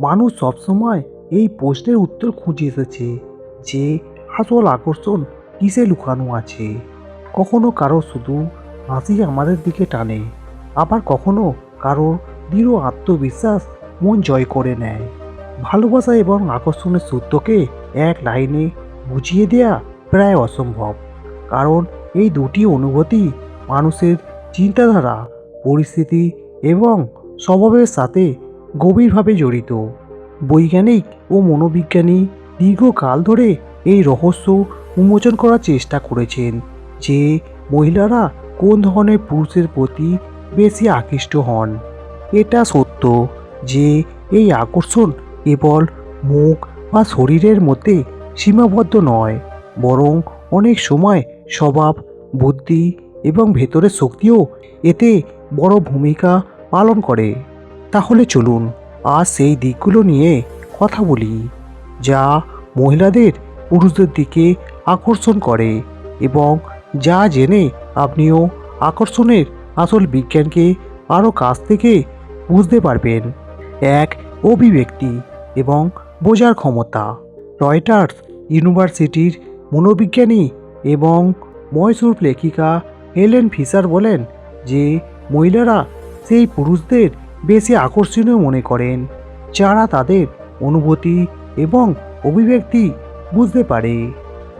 মানুষ সবসময় এই প্রশ্নের উত্তর খুঁজে এসেছে যে আসল আকর্ষণ কিসে লুকানো আছে। কখনো কারও শুধু হাসি আমাদের দিকে টানে, আবার কখনো কারও দৃঢ় আত্মবিশ্বাস মন জয় করে নেয়। ভালোবাসা এবং আকর্ষণের সূত্রকে এক লাইনে বুঝিয়ে দেয়া প্রায় অসম্ভব, কারণ এই দুটি অনুভূতি মানুষের চিন্তাধারা, পরিস্থিতি এবং স্বভাবের সাথে গভীরভাবে জড়িত। বৈজ্ঞানিক ও মনোবিজ্ঞানী দীর্ঘকাল ধরে এই রহস্য উন্মোচন করার চেষ্টা করেছেন যে মহিলারা কোন ধরনের পুরুষের প্রতি বেশি আকৃষ্ট হন। এটা সত্য যে এই আকর্ষণ কেবল মুখ বা শরীরের মধ্যে সীমাবদ্ধ নয়, বরং অনেক সময় স্বভাব, বুদ্ধি এবং ভেতরের শক্তিও এতে বড় ভূমিকা পালন করে। তাহলে চলুন আজ সেই দিকগুলো নিয়ে কথা বলি, যা মহিলাদের পুরুষদের দিকে আকর্ষণ করে এবং যা জেনে আপনিও আকর্ষণের আসল বিজ্ঞানকে আরও কাছ থেকে বুঝতে পারবেন। এক অভিব্যক্তি এবং বোঝার ক্ষমতা। রয়টার্স ইউনিভার্সিটির মনোবিজ্ঞানী এবং ময়সূর লেখিকা হেলেন ফিশার বলেন যে, মহিলারা সেই পুরুষদের বেশি আকর্ষণীয় মনে করেন। যারা তাদের অনুভূতি এবং অভিব্যক্তি বুঝতে পারে।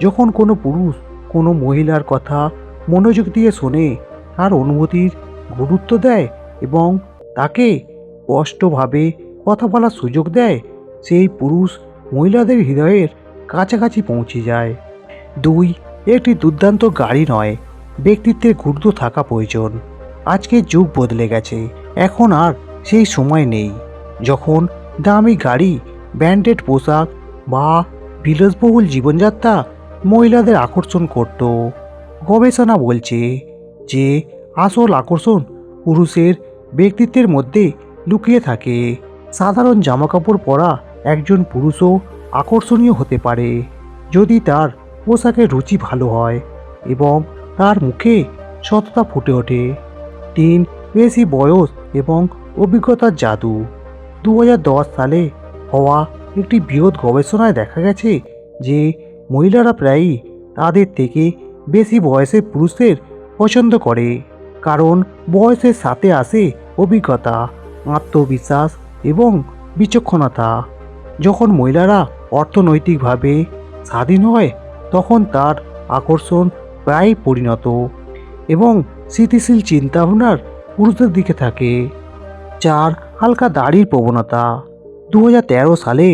যখন কোনো পুরুষ কোনো মহিলার কথা মনোযোগ দিয়ে শোনে, তার অনুভূতির গুরুত্ব দেয় এবং তাকে স্পষ্টভাবে কথা বলার সুযোগ দেয়, সেই পুরুষ মহিলাদের হৃদয়ের কাছাকাছি পৌঁছে যায়। দুই, একটি দুর্দান্ত গাড়ি নয়, ব্যক্তিত্বের গুরুত্ব থাকা প্রয়োজন। আজকের যুগ বদলে গেছে। এখন আর সেই সময় নেই। যখন দামি গাড়ি ব্র্যান্ডেড পোশাক বা বিলাসবহুল জীবনযাত্রা মহিলাদের আকর্ষণ করত, গবেষণা বলছে যে আসল আকর্ষণ পুরুষের ব্যক্তিত্বের মধ্যে লুকিয়ে থাকে। সাধারণ জামাকাপড় পরা একজন পুরুষও আকর্ষণীয় হতে পারে যদি তার পোশাকের রুচি ভালো হয় এবং তার মুখে সততা ফুটে ওঠে। তিন, বেশি বয়স এবং অভিজ্ঞতার জাদু। দু হাজার দশ সালে হওয়া একটি বৃহৎ গবেষণায় দেখা গেছে যে মহিলারা প্রায়ই তাদের থেকে বেশি বয়সের পুরুষদের পছন্দ করে, কারণ বয়সের সাথে আসে অভিজ্ঞতা, আত্মবিশ্বাস এবং বিচক্ষণতা। যখন মহিলারা অর্থনৈতিকভাবে স্বাধীন হয়, তখন তার আকর্ষণ প্রায় পরিণত এবং স্থিতিশীল চিন্তাভাবনার পুরুষদের দিকে থাকে। চার হালকা দাড়ির প্রবণতা। দু হাজার তেরো সালে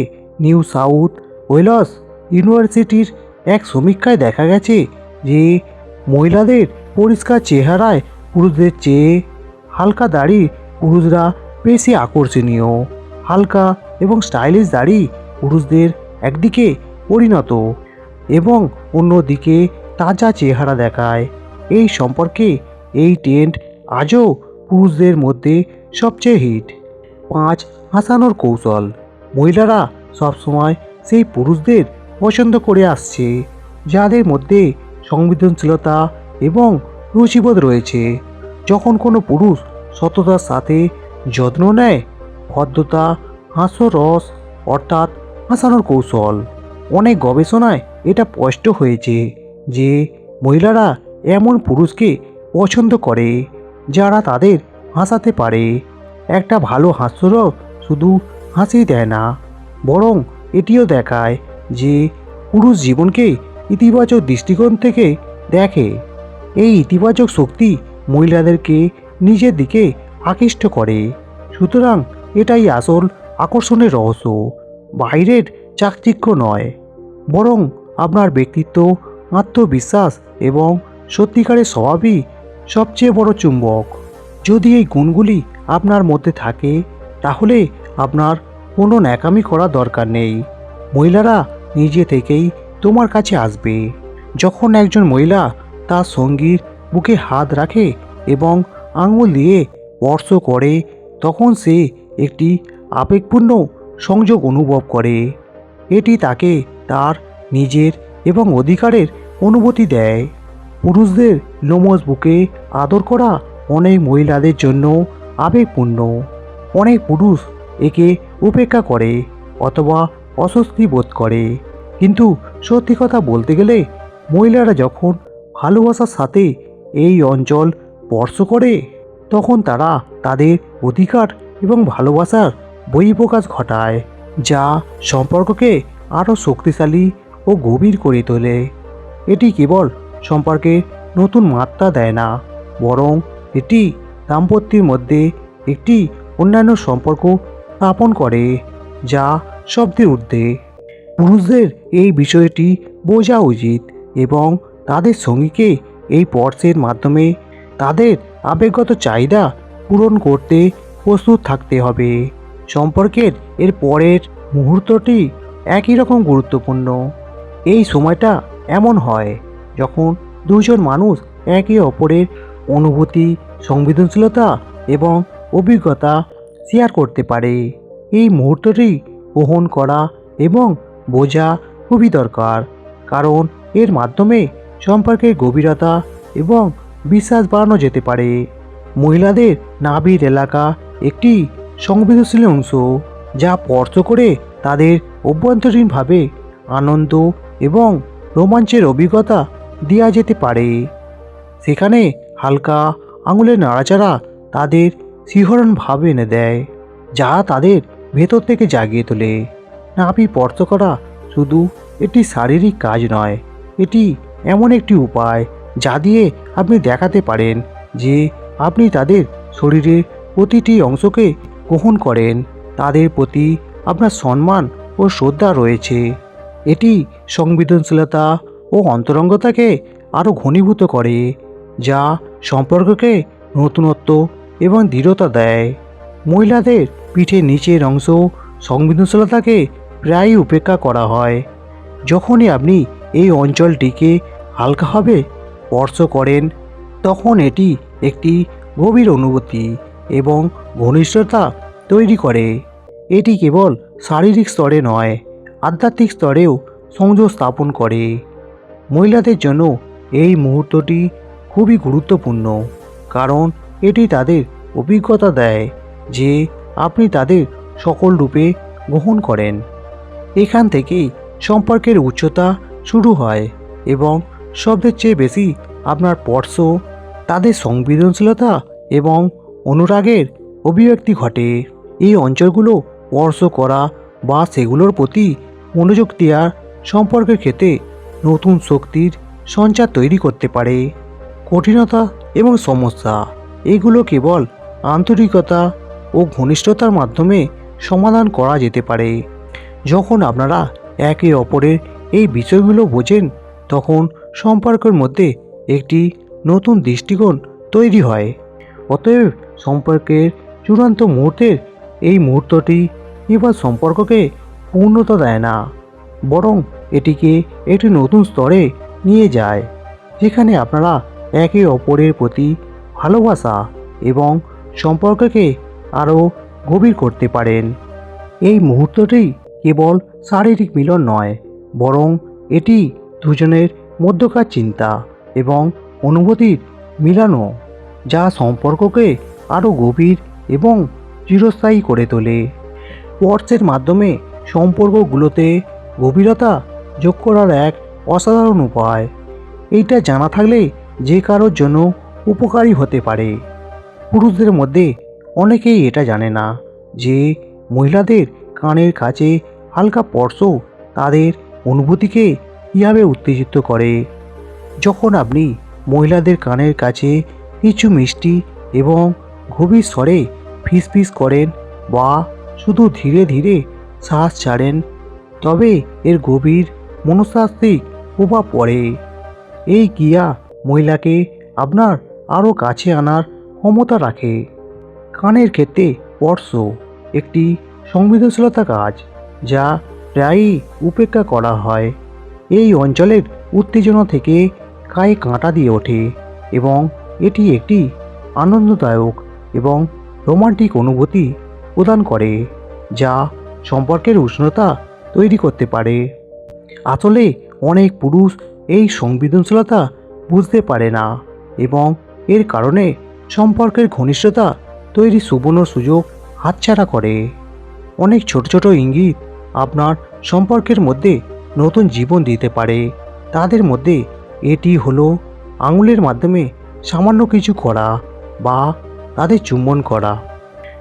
নিউ সাউথ ওয়েলস ইউনিভার্সিটির এক সমীক্ষায় দেখা গেছে যে মহিলাদের পরিষ্কার চেহারায় পুরুষদের চেয়ে হালকা দাড়ি পুরুষরা বেশি আকর্ষণীয়। হালকা এবং স্টাইলিশ দাড়ি পুরুষদের একদিকে পরিণত এবং অন্যদিকে তাজা চেহারা দেখায়। এই সম্পর্কে এই টেন্ট আজও পুরুষদের মধ্যে সবচেয়ে হিট। পাঁচ, হাসানোর কৌশল। মহিলারা সবসময় সেই পুরুষদের পছন্দ করে আসছে, যাদের মধ্যে সংবেদনশীলতা এবং রুচিবোধ রয়েছে। যখন কোনো পুরুষ সততার সাথে যত্ন নেয়, ভদ্রতা, হাস্যরস অর্থাৎ হাসানোর কৌশল। অনেক গবেষণায় এটা স্পষ্ট হয়েছে যে মহিলারা এমন পুরুষকে পছন্দ করে। যারা তাদের হাসাতে পারে। একটা ভালো হাস্যরস শুধু হাসি দেয় না, বরং এটিও দেখায় যে পুরুষ জীবনকে ইতিবাচক দৃষ্টিকোণ থেকে দেখে। এই ইতিবাচক শক্তি মহিলাদেরকে নিজের দিকে আকৃষ্ট করে। সুতরাং এটাই আসল আকর্ষণের রহস্য। বাইরের চাকচিক্য নয়, বরং আপনার ব্যক্তিত্ব, আত্মবিশ্বাস এবং সত্যিকারের স্বভাবই সবচেয়ে বড় চুম্বক। যদি এই গুণগুলি আপনার মধ্যে থাকে, তাহলে আপনার কোনো ন্যাকামি করার দরকার নেই। মহিলারা নিজে থেকেই তোমার কাছে আসবে। যখন একজন মহিলা তার সঙ্গীর বুকে হাত রাখে এবং আঙুল দিয়ে স্পর্শ করে, তখন সে একটি আবেগপূর্ণ সংযোগ অনুভব করে। এটি তাকে তার নিজের এবং অধিকারের অনুভূতি দেয়। পুরুষদের লোমস বুকে আদর করা অনেক মহিলাদের জন্য আবেগপূর্ণ। অনেক পুরুষ একে উপেক্ষা করে অথবা অস্বস্তি বোধ করে। কিন্তু সত্যি কথা বলতে গেলে মহিলারা যখন ভালোবাসার সাথে এই অঞ্চল স্পর্শ করে, তখন তারা তাদের অধিকার এবং ভালোবাসার বহিঃপ্রকাশ ঘটায়, যা সম্পর্ককে আরও শক্তিশালী ও গভীর করে তোলে। এটি কেবল সম্পর্কে নতুন মাত্রা দেয় না। বরং এটি দাম্পত্যের মধ্যে একটি অন্যান্য সম্পর্ক স্থাপন করে, যা শব্দের ঊর্ধ্বে। পুরুষদের এই বিষয়টি বোঝা উচিত এবং তাদের সঙ্গীকে এই পর্সের মাধ্যমে তাদের আবেগগত চাহিদা পূরণ করতে প্রস্তুত থাকতে হবে। সম্পর্কের এর পরের মুহূর্তটি একই রকম গুরুত্বপূর্ণ। এই সময়টা এমন হয় যখন দুজন মানুষ একে অপরের অনুভূতি, সংবেদনশীলতা এবং অভিজ্ঞতা শেয়ার করতে পারে, এই মুহূর্তটি গ্রহণ করা এবং বোঝা খুবই দরকার। কারণ এর মাধ্যমে সম্পর্কের গভীরতা এবং বিশ্বাস বাড়ানো যেতে পারে। মহিলাদের নাভির এলাকা একটি সংবেদনশীল অংশ, যা স্পর্শ করে তাদের অভ্যন্তরীণভাবে আনন্দ এবং রোমাঞ্চের অভিজ্ঞতা দেওয়া যেতে পারে। সেখানে হালকা আঙুলের নাড়াচাড়া তাদের শিহরণ ভাব এনে দেয়, যা তাদের ভেতর থেকে জাগিয়ে তোলে। নাভি স্পর্শ করা শুধু একটি শারীরিক কাজ নয়, এটি এমন একটি উপায় যা দিয়ে আপনি দেখাতে পারেন যে আপনি তাদের শরীরের প্রতিটি অংশকে গ্রহণ করেন। তাদের প্রতি আপনার সম্মান ও শ্রদ্ধা রয়েছে। এটি সংবেদনশীলতা ও অন্তরঙ্গতাকে আরও ঘনীভূত করে, যা সম্পর্ককে নতুনত্ব এবং দৃঢ়তা দেয়। মহিলাদের পিঠের নিচের অংশ সংবেদনশীলতাকে প্রায়ই উপেক্ষা করা হয়। যখনই আপনি এই অঞ্চলটিকে হালকাভাবে স্পর্শ করেন, তখন এটি একটি গভীর অনুভূতি এবং ঘনিষ্ঠতা তৈরি করে। এটি কেবল শারীরিক স্তরে নয়, আধ্যাত্মিক স্তরেও সংযোগ স্থাপন করে। মহিলাদের জন্য এই মুহূর্তটি খুবই গুরুত্বপূর্ণ, কারণ এটি তাদের অভিজ্ঞতা দেয় যে আপনি তাদের সকল রূপে গ্রহণ করেন। এখান থেকেই সম্পর্কের উচ্চতা শুরু হয় এবং সবচেয়ে চেয়ে বেশি আপনার স্পর্শ, তাদের সংবেদনশীলতা এবং অনুরাগের অভিব্যক্তি ঘটে। এই অঞ্চলগুলো স্পর্শ করা বা সেগুলোর প্রতি মনোযোগ দেওয়ার সম্পর্কের ক্ষেত্রে নতুন শক্তির সঞ্চার তৈরি করতে পারে। কঠিনতা এবং সমস্যা, এগুলো কেবল আন্তরিকতা ও ঘনিষ্ঠতার মাধ্যমে সমাধান করা যেতে পারে। যখন আপনারা একে অপরের এই বিষয়গুলো বোঝেন, তখন সম্পর্কের মধ্যে একটি নতুন দৃষ্টিকোণ তৈরি হয়। অতএব সম্পর্কের চূড়ান্ত মুহূর্তের এই মুহূর্তটি এবার সম্পর্ককে পূর্ণতা দেয় না। বরং এটিকে একটি নতুন স্তরে নিয়ে যায়, যেখানে আপনারা একে অপরের প্রতি ভালোবাসা এবং সম্পর্ককে আরও গভীর করতে পারেন। এই মুহূর্তটি কেবল শারীরিক মিলন নয়, বরং এটি দুজনের মধ্যকার চিন্তা এবং অনুভূতির মিলানো যা সম্পর্ককে আরও গভীর এবং চিরস্থায়ী করে তোলে। স্পর্শের মাধ্যমে সম্পর্কগুলোতে গভীরতা যোগ করার এক অসাধারণ উপায়। এইটা জানা থাকলে যে কারোর জন্য উপকারী হতে পারে। পুরুষদের মধ্যে অনেকেই এটা জানে না যে মহিলাদের কানের কাছে হালকা স্পর্শ তাদের অনুভূতিকে কীভাবে উত্তেজিত করে। যখন আপনি মহিলাদের কানের কাছে কিছু মিষ্টি এবং গভীর স্বরে ফিসফিস করেন বা শুধু ধীরে ধীরে শ্বাস ছাড়েন তবে এর গভীর মনস্তাত্ত্বিক প্রভাব পড়ে। এই ক্রিয়া মহিলাকে আপনার আরও কাছে আনার ক্ষমতা রাখে। কানের ক্ষেত্রে স্পর্শ একটি সংবেদনশীলতা কাজ, যা প্রায়ই উপেক্ষা করা হয়। এই অঞ্চলের উত্তেজনা থেকে গায়ে কাঁটা দিয়ে ওঠে এবং এটি একটি আনন্দদায়ক এবং রোমান্টিক অনুভূতি প্রদান করে, যা সম্পর্কের উষ্ণতা তৈরি করতে পারে। আসলে অনেক পুরুষ এই সংবেদনশীলতা বুঝতে পারে না এবং এর কারণে সম্পর্কের ঘনিষ্ঠতা তৈরি সুবর্ণ সুযোগ হাতছাড়া করে। অনেক ছোট ছোট ইঙ্গিত আপনার সম্পর্কের মধ্যে নতুন জীবন দিতে পারে। তাদের মধ্যে এটি হলো আঙুলের মাধ্যমে সামান্য কিছু করা বা তাদের চুম্বন করা।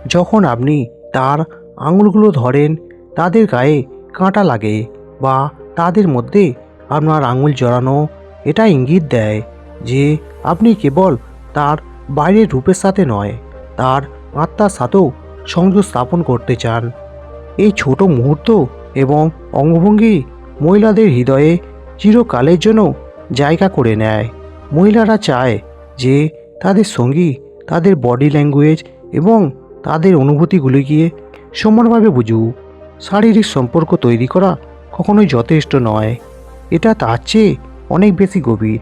যখন আপনি তার আঙুলগুলো ধরেন, তাদের গায়ে কাঁটা লাগে বা তাদের মধ্যে আপনার আঙুল জড়ানো, এটা ইঙ্গিত দেয় যে আপনি কেবল তার বাইরের রূপের সাথে নয়, তার আত্মার সাথেও সংযোগ স্থাপন করতে চান। এই ছোট মুহূর্ত এবং অঙ্গভঙ্গি মহিলাদের হৃদয়ে চিরকালের জন্য জায়গা করে নেয়। মহিলারা চায় যে তাদের সঙ্গী তাদের বডি ল্যাঙ্গুয়েজ এবং তাদের অনুভূতিগুলিকে সমানভাবে বুঝুক। শারীরিক সম্পর্ক তৈরি করা কখনোই যথেষ্ট নয়। এটা তার চেয়ে অনেক বেশি গভীর।